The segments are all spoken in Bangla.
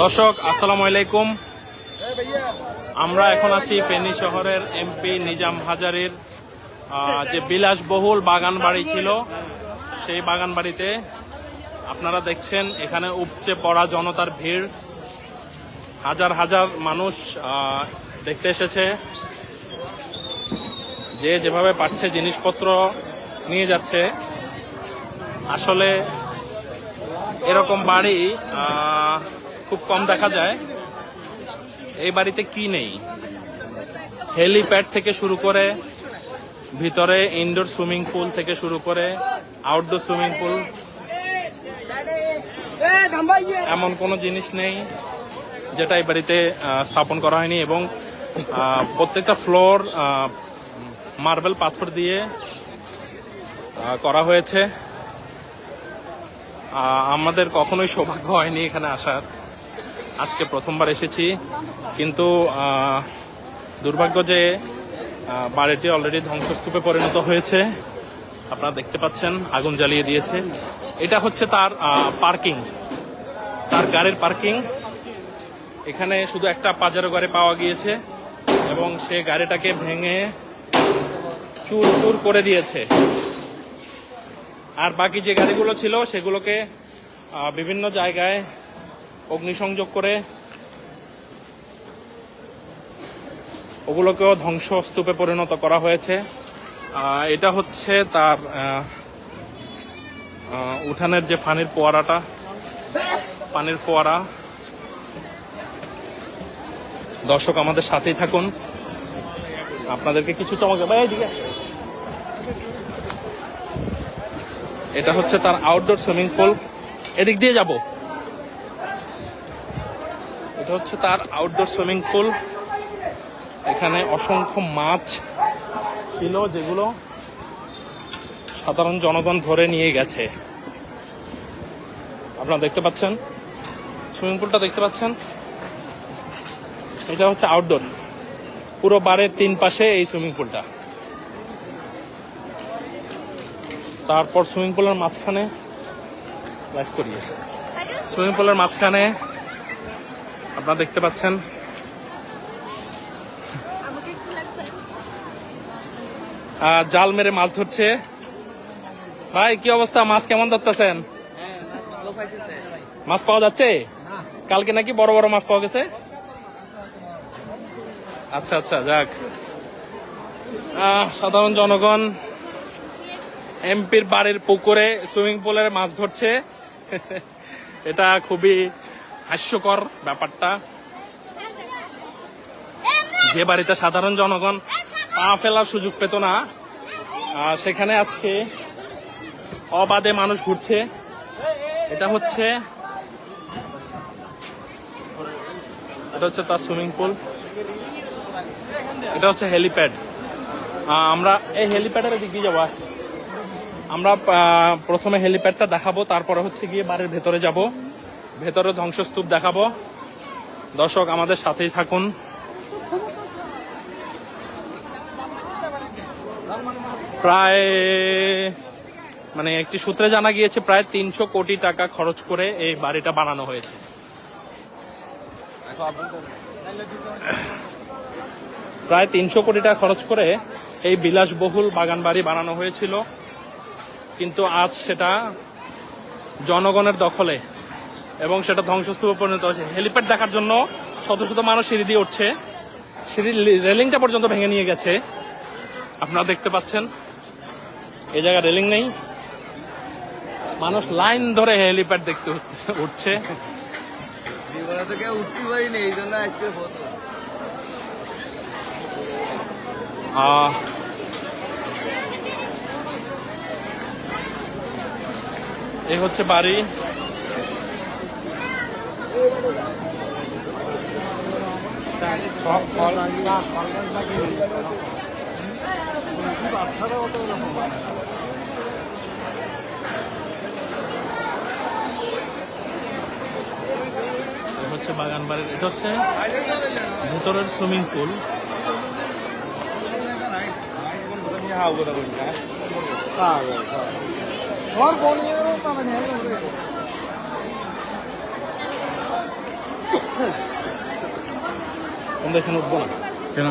দর্শক, আসসালামু আলাইকুম। আমরা এখন আছি ফেনী শহরের এমপি নিজাম হাজারের যে বিলাসবহুল বাগান বাড়ি ছিল, সেই বাগান বাড়িতে আপনারা দেখছেন এখানে উপচে পড়া জনতার ভিড়। হাজার হাজার মানুষ দেখতে এসেছে। যে যেভাবে পাচ্ছে জিনিসপত্র নিয়ে যাচ্ছে। আসলে এরকম বাড়ি খুব কম দেখা যায়। এই বাড়িতে কি নেই? হেলিপ্যাড থেকে শুরু করে, ভিতরে ইনডোর সুইমিং পুল থেকে শুরু করে আউটডোর সুইমিং পুল এমন কোনো জিনিস নেই যেটা এই বাড়িতে স্থাপন করা হয়নি এবং প্রত্যেকটা ফ্লোর মার্বেল পাথর দিয়ে করা হয়েছে। আমাদের কখনোই সৌভাগ্য হয়নি এখানে আসার। আজকে প্রথমবার এসেছি। কিন্তু দুর্ভাগ্য যে বাড়িটি অলরেডি ধ্বংসস্তূপে পরিণত হয়েছে। আপনারা দেখতে পাচ্ছেন, আগুন জ্বালিয়ে দিয়েছে। এটা হচ্ছে তার পার্কিং তার গাড়ির পার্কিং এখানে শুধু একটা পাজারো গাড়ি পাওয়া গিয়েছে এবং সে গাড়িটাকে ভেঙে চুর চুর করে দিয়েছে। আর বাকি যে গাড়িগুলো ছিল, সেগুলোকে বিভিন্ন জায়গায় অগ্নিসংযোগ করে ওগুলোকেও ধ্বংসস্তূপে পরিণত করা হয়েছে। এটা হচ্ছে তার উঠানের যে পানির ফোয়ারাটা। পানির ফোয়ারা। দর্শক, আমাদের সাথেই থাকুন। আপনাদেরকে কিছু চমকে ভাই এদিকে এটা হচ্ছে তার আউটডোর সুইমিং পুল এদিক দিয়ে যাব। এটা হচ্ছে তার আউটডোর সুইমিং পুল এখানে অসংখ্য মাছ ছিল, যেগুলো সাধারণ জনগণ ধরে নিয়ে গেছে। আপনারা দেখতে পাচ্ছেন? সুইমিং পুলটা দেখতে পাচ্ছেন? এটা হচ্ছে আউটডোর পুরো বারের তিন পাশে এই সুইমিং পুলটা তারপর সুইমিং পুলের মাঝখানে লাইভ করিয়ে। সুইমিং পুলের মাঝখানে আপনারা দেখতে পাচ্ছেন। জাল মেরে মাছ ধরছে। ভাই, কি অবস্থা? মাছ কেমন ধরতেছেন? মাছ পাওয়া যাচ্ছে? কালকে নাকি বড় বড় মাছ পাওয়া গেছে? আচ্ছা আচ্ছা যাক। সাধারণ জনগণ এমপির বাড়ির পুকুরে সুইমিং পুলে মাছ ধরছে। এটা খুবই হাস্যকর ব্যাপারটা। যে বাড়িতে সাধারণ জনগণ পা ফেলার সুযোগ পেত না সেখানে আজকে অবাধে মানুষ ঘুরছে। এটা হচ্ছে এটা হচ্ছে তার সুইমিং পুল। এটা হচ্ছে হেলিপ্যাড। আমরা এই হেলিপ্যাডের দিক যাব। আমরা প্রথমে হেলিপ্যাডটা দেখাবো, তারপরে হচ্ছে গিয়ে বাড়ির ভেতরে যাব। ভেতরে ধ্বংসস্তূপ দেখাবো। দর্শক, আমাদের সাথেই থাকুন। প্রায় মানে একটি সূত্রে জানা গিয়েছে, প্রায় তিনশো কোটি টাকা খরচ করে এই বাড়িটা বানানো হয়েছে। প্রায় তিনশো কোটি টাকা খরচ করে এই বিলাসবহুল বাগান বাড়ি বানানো হয়েছিল। কিন্তু আজ সেটা জনগণের দখলে এবং সেটা ধ্বংসস্তূপে পরিণত হয়েছে। হেলিপ্যাড দেখার জন্য শত শত মানুষ সিঁড়ি দিয়ে উঠছে। সিঁড়ির রেলিংটা পর্যন্ত ভেঙে নিয়ে গেছে। আপনারা দেখতে পাচ্ছেন এই জায়গায় রেলিং নেই। মানুষ লাইন ধরে হেলিপ্যাড দেখতে উঠছে। আহ, এই হচ্ছে বাড়ি। হচ্ছে বাগান বাড়ির এটা হচ্ছে ভেতরের সুইমিং পুল। করে বলি হ্যাঁ। আমরা এখানে উঠবো না। কেন?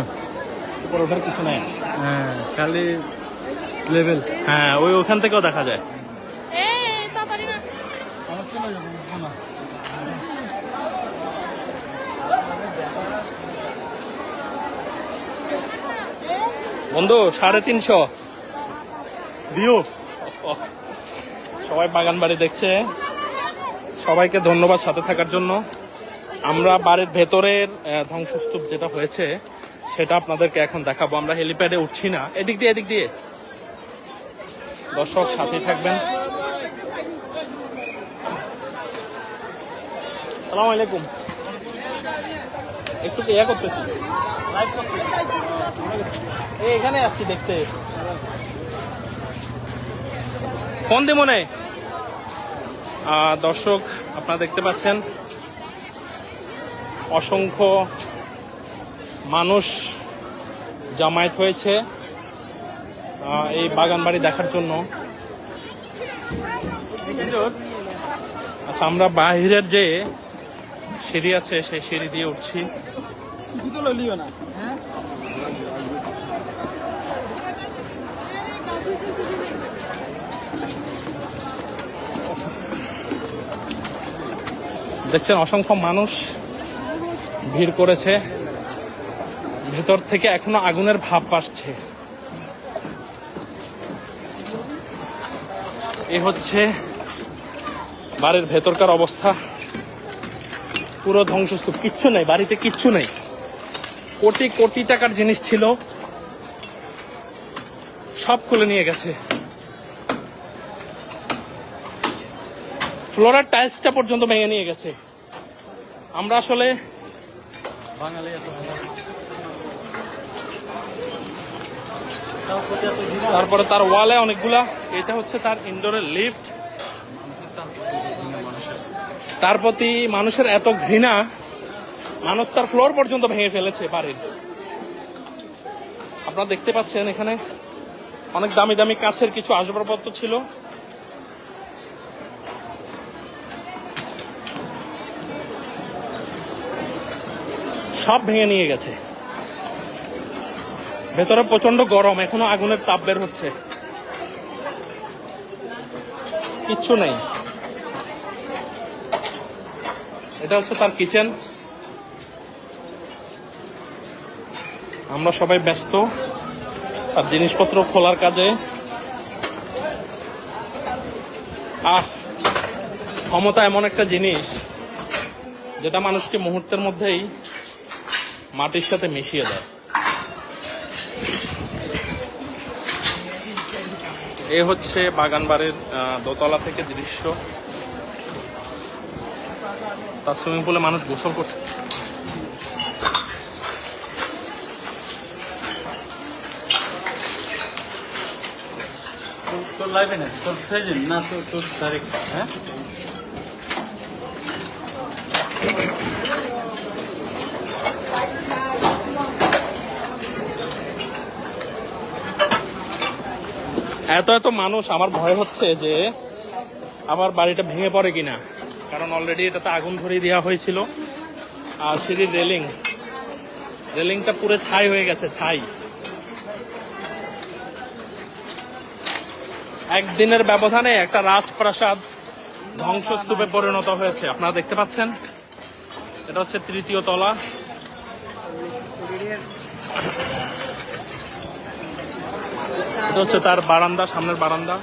উপরে ওঠার কিছু নাই। হ্যাঁ খালি লেভেল হ্যাঁ ওই ওখান থেকেও দেখা যায়। বন্ধু সাড়ে তিনশো। ভিউ সবাই বাগান বাড়ি দেখছে। সবাইকে ধন্যবাদ সাথে থাকার জন্য। আমরা বাড়ির ভেতরের ধ্বংসস্তূপ যেটা হয়েছে, সেটা আপনাদেরকে এখন দেখাবো। আমরা হেলিপ্যাডে উঠছি না। এদিক দিয়ে এদিক দিয়ে। দর্শক সাথে থাকবেন। সালাম আলাইকুম। একটু ইয়ে করতেছি? এখানে আসছি দেখতে। ফোন দে মনে দর্শক, আপনারা দেখতে পাচ্ছেন, অসংখ্য মানুষ জামায়াত হয়েছে এই বাগান বাড়ি দেখার জন্য। আচ্ছা আমরা বাহিরের যে সিঁড়ি আছে, সেই সিঁড়ি দিয়ে উঠছি। না। দেখছেন, অসংখ্য মানুষ ভিড় করেছে। ভেতর থেকে এখনও আগুনের ভাব আসছে এ হচ্ছে বাড়ির ভেতরকার অবস্থা। পুরো ধ্বংসস্তূপ, কিচ্ছু নেই, বাড়িতে কিচ্ছু নেই। কোটি কোটি টাকার জিনিস ছিল, সব খুলে নিয়ে গেছে। ফ্লোরার টাইলসটা পর্যন্ত ভেঙে নিয়ে গেছে। আমরা আসলে বাঙালি তারপরে তার ওয়ালে অনেকগুলা এটা হচ্ছে তার ইনডোরের লিফট তার প্রতি মানুষের এত ঘৃণা মানুষ তার ফ্লোর পর্যন্ত ভেঙে ফেলেছে বাড়ির। আপনারা দেখতে পাচ্ছেন এখানে অনেক দামি দামি কাছের কিছু আসবাবপত্র ছিল। সব ভেঙে নিয়ে গেছে। ভেতরে প্রচণ্ড গরম, এখনও আগুনের তাপ বের হচ্ছে। কিচ্ছু নেই। এটা হচ্ছে তার কিচেন। আমরা সবাই ব্যস্ত। আর জিনিসপত্র খোলার কাজে। আহ, ক্ষমতা এমন একটা জিনিস, যেটা মানুষকে মুহূর্তের মধ্যেই মাটির সাথে মিশিয়ে দেয় এ হচ্ছে বাগান বাড়ির দোতলা থেকে দৃশ্য। তার সুইমিং পুলে মানুষ গোসল করছে। না তোর না, তোর তোর হ্যাঁ? এত এত মানুষ, আমার ভয় হচ্ছে যে আমার বাড়িটা ভেঙে পড়ে কিনা। কারণ অলরেডি এটাতে আগুন ধরিয়ে দেওয়া হয়েছিল। আর সিঁড়ির রেলিং, রেলিংটা পুরো ছাই হয়ে গেছে, ছাই। একদিনের ব্যবধানে একটা রাজপ্রাসাদ ধ্বংসস্তূপে পরিণত হয়েছে। আপনারা দেখতে পাচ্ছেন? এটা হচ্ছে তৃতীয় তলা। এটা হচ্ছে তার বারান্দা, সামনের বারান্দা।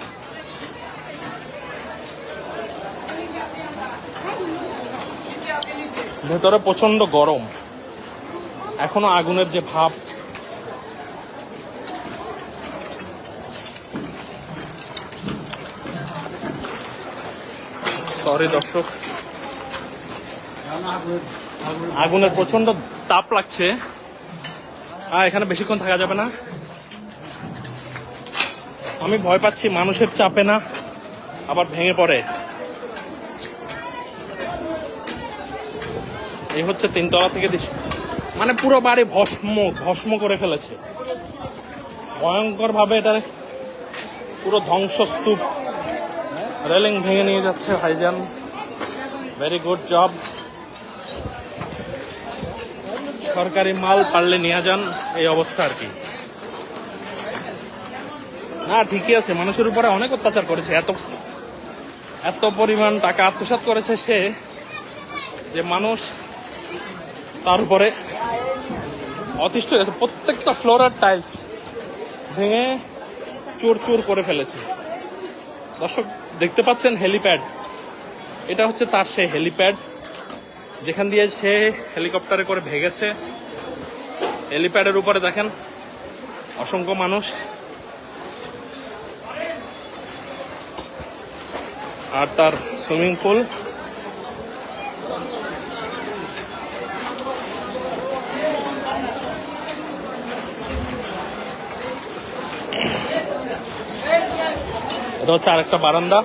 ভেতরে প্রচণ্ড গরম। এখনও আগুনের যে ভাব। সরি দর্শক। আগুনের প্রচণ্ড তাপ লাগছে। আর এখানে বেশিক্ষণ থাকা যাবে না। আমি ভয় পাচ্ছি, মানুষের চাপে না, আবার ভেঙে পড়ে। এই হচ্ছে তিনতলা থেকে মানে পুরো বাড়ি ভস্ম ভস্ম করে ফেলেছে। ভয়ঙ্কর ভাবে এটার পুরো ধ্বংসস্তূপ। রেলিং ভেঙে নিয়ে যাচ্ছে ভাইজান। ভেরি গুড জব সরকারি মাল পারলে নিয়ে যান, এই অবস্থা আর কি। না ঠিকই আছে। মানুষের উপরে অনেক অত্যাচার করেছে। এত এত পরিমাণ টাকা আত্মসাৎ করেছে সে যে মানুষ তার উপরে অতিষ্ঠ হয়ে গেছে। প্রত্যেকটা ফ্লোরার টাইলস ভেঙে চোর চোর করে ফেলেছে। দর্শক, দেখতে পাচ্ছেন হেলিপ্যাড এটা হচ্ছে তার সেই হেলিপ্যাড যেখান দিয়ে সে হেলিকপ্টারে করে ভেগেছে। হেলিপ্যাডের উপরে দেখেন, অসংখ্য মানুষ আর তার সুইমিং পুল এটা হচ্ছে আরেকটা বারান্দা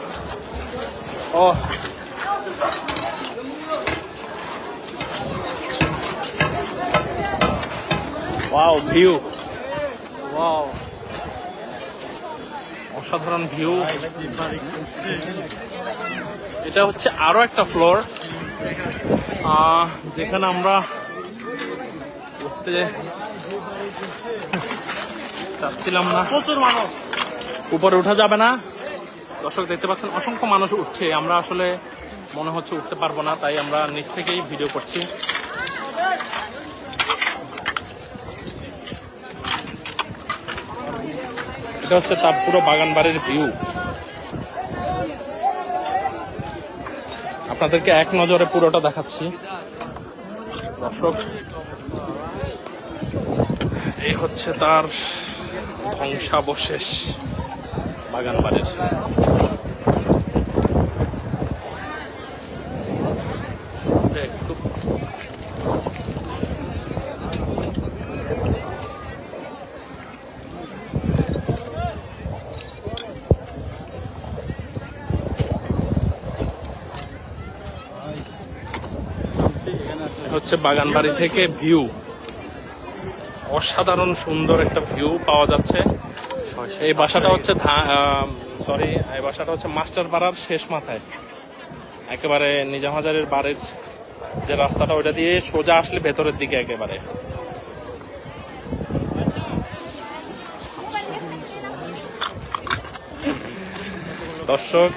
ও ওয়াও ভিউ ওয়াও অসাধারণ ভিউ এটা হচ্ছে আরও একটা ফ্লোর যেখানে আমরা উঠতে চাচ্ছিলাম না। প্রচুর মানুষ। উপরে উঠা যাবে না। দর্শক দেখতে পাচ্ছেন অসংখ্য মানুষ উঠছে। আমরা আসলে মনে হচ্ছে উঠতে পারব না তাই আমরা নিচ থেকেই ভিডিও করছি। এটা হচ্ছে তার পুরো বাগান বাড়ির ভিউ আপনাদেরকে এক নজরে পুরোটা দেখাচ্ছি। দর্শক, এই হচ্ছে তার ধ্বংসাবশেষ বাগান বাড়ির একটু হচ্ছে বাগান বাড়ি থেকে ভিউ। অসাধারণ সুন্দর একটা ভিউ পাওয়া যাচ্ছে। এই বাসাটা হচ্ছে সরি এই বাসাটা হচ্ছে মাস্টার পাড়ার শেষ মাথায়। একেবারে নিজাম হাজারের বাড়ির যে রাস্তাটা, ওইটা দিয়ে সোজা আসলে ভেতরের দিকে একেবারে। দর্শক,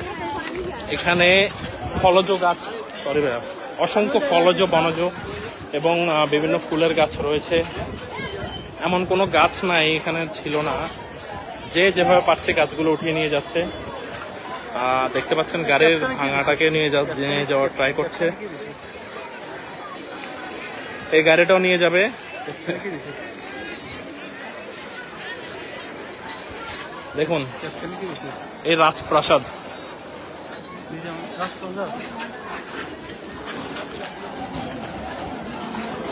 এখানে ফলজ গাছ সরি ভাইয়া, অসংখ্য ফলজ বনজ এবং বিভিন্ন ফুলের গাছ রয়েছে। এমন কোনো গাছ নাই, এখানে ছিল না। যে যেভাবে পারছে গাছগুলো উঠিয়ে নিয়ে যাচ্ছে। দেখতে পাচ্ছেন গাড়ির ভাঙাটাকে নিয়ে নিয়ে যাওয়ার ট্রাই করছে। এই গাড়িটাও নিয়ে যাবে। দেখুন, এই রাজপ্রাসাদ।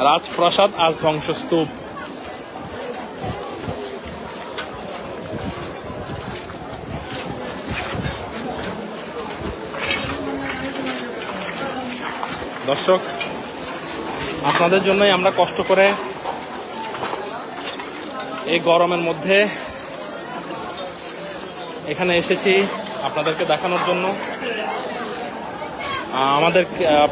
রাজপ্রাসাদ আজ ধ্বংসস্তূপ। দর্শক, আপনাদের জন্যই আমরা কষ্ট করে এই গরমের মধ্যে এখানে এসেছি আপনাদেরকে দেখানোর জন্য। আমাদের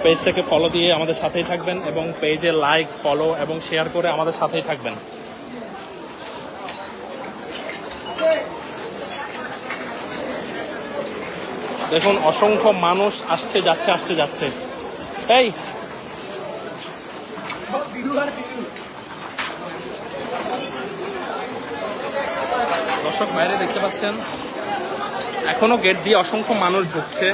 পেজটাকে ফলো দিয়ে আমাদের সাথেই থাকবেন এবং পেজে লাইক ফলো এবং শেয়ার করে আমাদের সাথেই থাকবেন। দেখুন, অসংখ্য মানুষ আসছে, যাচ্ছে আসছে, যাচ্ছে। এই! দর্শক, বাইরে দেখতে পাচ্ছেন, এখনও গেট দিয়ে অসংখ্য মানুষ ঢুকছে।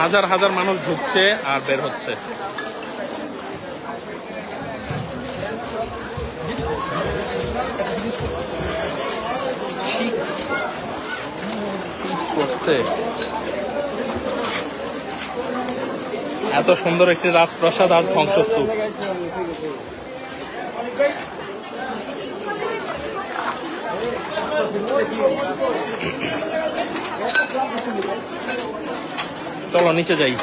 হাজার হাজার মানুষ ঢুকছে আর বের হচ্ছে। করছে? এত সুন্দর একটি রাজপ্রাসাদ আর ধ্বংসস্তূপ। চলো, নিচে যাই।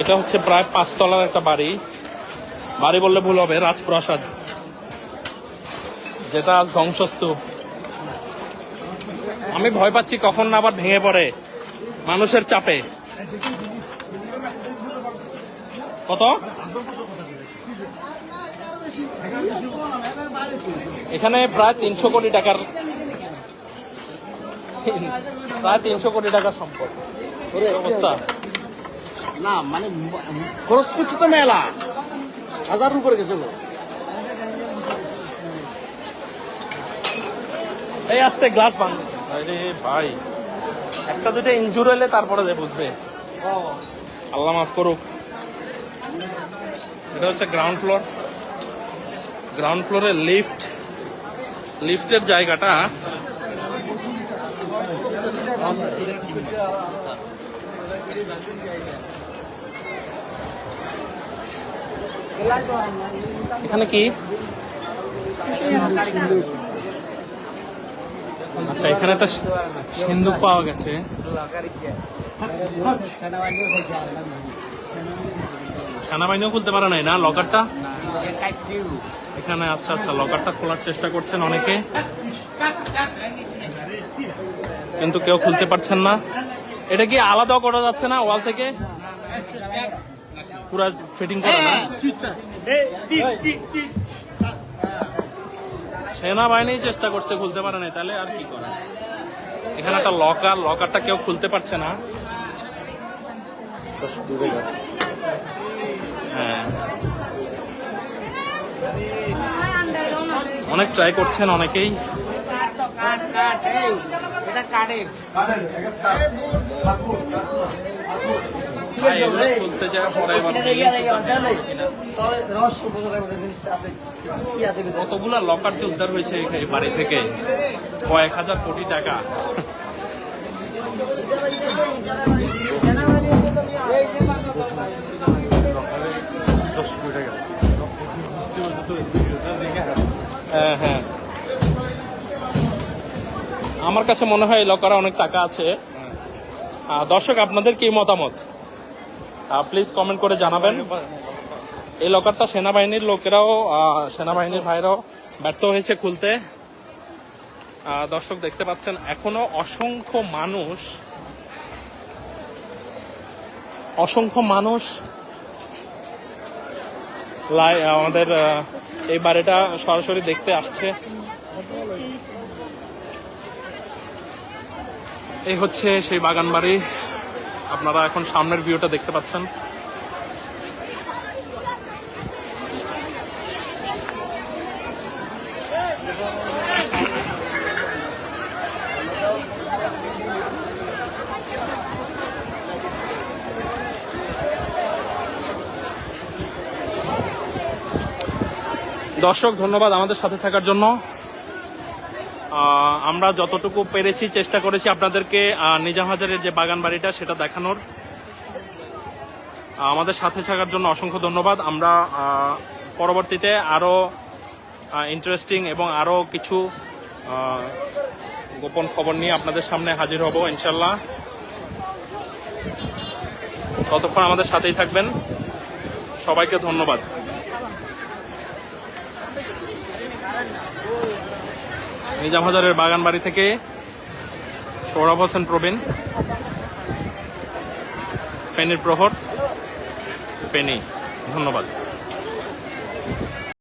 এটা হচ্ছে প্রায় পাঁচতলার একটা বাড়ি। বাড়ি বললে ভুল হবে, রাজপ্রাসাদ। যেটা আজ ধ্বংসস্তূপ। আমি ভয় পাচ্ছি কখন না আবার ভেঙে পড়ে, মানুষের চাপে। কত? এখানে প্রায় তিনশো কোটি টাকার প্রায় তিনশো কোটি টাকার সম্পদ। অবস্থা। না মানে খরচ করছে তো মেলা। হাজার উপরে গেছে এই আস্তে গ্লাস ভাঙ। আরে ভাই একটা দুটো ইনজুর হলে তারপরে যে বুঝবে। আল্লাহ মাফ করুক। এটা হচ্ছে গ্রাউন্ড ফ্লোর গ্রাউন্ড ফ্লোরে লিফট লিফটের জায়গাটা এখানে কি? আচ্ছা এখানে একটা সিন্ধুক পাওয়া গেছে। সেনাবাহিনীও খুলতে পারে নাই না? লকারটা? এখানে আচ্ছা আচ্ছা লকারটা খোলার চেষ্টা করছেন অনেকে। কিন্তু কেউ খুলতে পারছেন না। এটা কি আলাদা করা যাচ্ছে না ওয়াল থেকে? পুরা ফিটিং করা না? সেনাবাহিনী চেষ্টা করছে খুলতে পারে নাই, তাহলে আর কি করে? এখানে একটা লকার লকারটা কেউ খুলতে পারছে না। হ্যাঁ। অনেক ট্রাই করছেন অনেকেই। ভেঙে চুরমার। কতগুলা লকার যে উদ্ধার হয়েছে বাড়ি থেকে? কয়েক হাজার কোটি টাকা। হ্যাঁ হ্যাঁ। আমার কাছে মনে হয় লকারে অনেক টাকা আছে। দর্শক, আপনাদের কি মতামত? প্লিজ কমেন্ট করে জানাবেন। এই লকারটা সেনাবাহিনীর লোকেরাও সেনাবাহিনীর ভাইরাও ব্যর্থ হয়েছে খুলতে। দর্শক, দেখতে পাচ্ছেন, এখনও অসংখ্য মানুষ অসংখ্য মানুষ আমাদের এই বাড়িটা সরাসরি দেখতে আসছে। এই হচ্ছে সেই বাগান বাড়ি। আপনারা এখন সামনের ভিউটা দেখতে পাচ্ছেন। দর্শক, ধন্যবাদ আমাদের সাথে থাকার জন্য। আমরা যতটুকু পেরেছি, চেষ্টা করেছি আপনাদেরকে নিজাম হাজারের যে বাগান বাড়িটা সেটা দেখানোর। আমাদের সাথে থাকার জন্য অসংখ্য ধন্যবাদ। আমরা পরবর্তীতে আরও ইন্টারেস্টিং এবং আরও কিছু গোপন খবর নিয়ে আপনাদের সামনে হাজির হব ইনশাল্লাহ ততক্ষণ আমাদের সাথেই থাকবেন। সবাইকে ধন্যবাদ। নিজাম হাজারের বাগান বাড়ি থেকে সৌরভ হোসেন প্রবীণ ফেনীর প্রহর ফেনী। ধন্যবাদ।